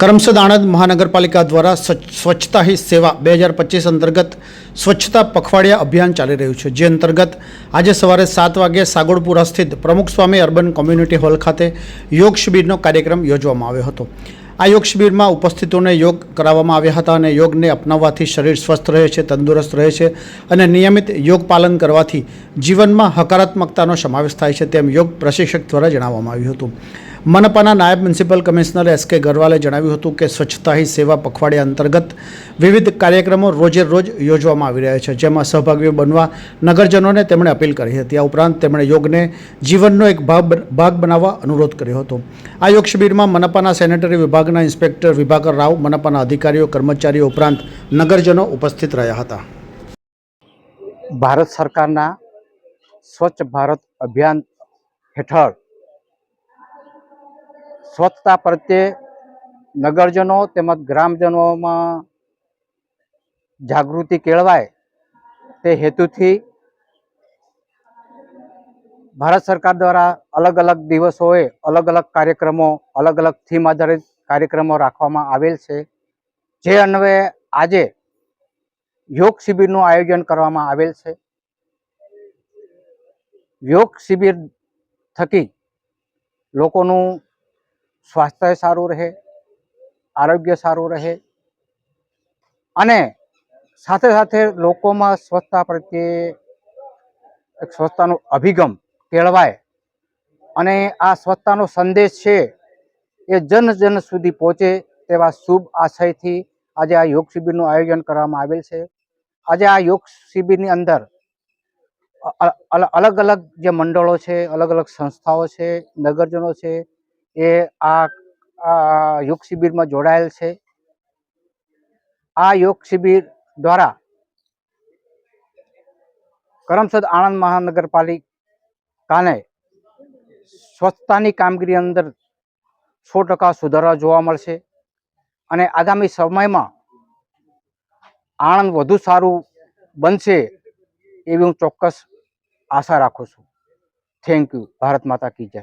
કરમસદ આણંદ મહાનગરપાલિકા દ્વારા સ્વચ્છતા હી સેવા બે હજાર પચીસ અંતર્ગત સ્વચ્છતા પખવાડિયા અભિયાન ચાલી રહ્યું છે. જે અંતર્ગત આજે સવારે સાત વાગે સાગોડપુરા સ્થિત પ્રમુખ સ્વામી અર્બન કોમ્યુનિટી હોલ ખાતે યોગ શિબિરનો કાર્યક્રમ યોજવામાં આવ્યો હતો. આ યોગ શિબિરમાં ઉપસ્થિતોને યોગ કરાવવામાં આવ્યા હતા અને યોગને અપનાવવાથી શરીર સ્વસ્થ રહે છે, તંદુરસ્ત રહે છે અને નિયમિત યોગ પાલન કરવાથી જીવનમાં હકારાત્મકતાનો સમાવેશ થાય છે તેમ યોગ પ્રશિક્ષક દ્વારા જણાવવામાં આવ્યું હતું. મનપાના નાયબ મ્યુનિસિપલ કમિશનર એસ કે ગરવાલે જણાવ્યું હતું કે સ્વચ્છતા હી સેવા પખવાડિયા અંતર્ગત વિવિધ કાર્યક્રમો રોજે રોજ યોજવામાં આવી રહ્યા છે. જેમાં સહભાગીઓ બનવા નગરજનોને તેમણે અપીલ કરી હતી. આ ઉપરાંત તેમણે યોગને જીવનનો એક ભાગ બનાવવા અનુરોધ કર્યો હતો. આ યોગ શિબિરમાં મનપાના સેનેટરી વિભાગના ઇન્સ્પેક્ટર વિભાકર રાવ, મનપાના અધિકારીઓ, કર્મચારીઓ ઉપરાંત નગરજનો ઉપસ્થિત રહ્યા હતા. ભારત સરકારના સ્વચ્છ ભારત અભિયાન હેઠળ સ્વચ્છતા પ્રત્યે નગરજનો તેમજ ગ્રામજનોમાં જાગૃતિ કેળવાય તે હેતુથી ભારત સરકાર દ્વારા અલગ અલગ દિવસોએ અલગ અલગ કાર્યક્રમો, અલગ અલગ થીમ આધારિત કાર્યક્રમો રાખવામાં આવેલ છે. જે અન્વયે આજે યોગ શિબિરનું આયોજન કરવામાં આવેલ છે. યોગ શિબિર થકી લોકોનું સ્વાસ્થ્ય સારું રહે, આરોગ્ય સારું રહે અને સાથે સાથે લોકોમાં સ્વચ્છતા પ્રત્યે એક સ્વચ્છતાનો અભિગમ કેળવાય અને આ સ્વચ્છતાનો સંદેશ છે એ જન જન સુધી પહોંચે તેવા શુભ આશયથી આજે આ યોગ શિબિરનું આયોજન કરવામાં આવેલ છે. આજે આ યોગ શિબિરની અંદર અલગ અલગ જે મંડળો છે અલગ અલગ સંસ્થાઓ છે, નગરજનો છે એ આ યોગ શિબિરમાં જોડાયેલ છે. આ યોગ શિબિર દ્વારા કરમસદ આણંદ મહાનગરપાલિકાને સ્વચ્છતાની કામગીરી અંદર સો ટકા સુધારા જોવા મળશે અને આગામી સમયમાં આણંદ વધુ સારું બનશે એવી હું ચોક્કસ આશા રાખું છું. થેન્ક યુ ભારત માતા કી જય.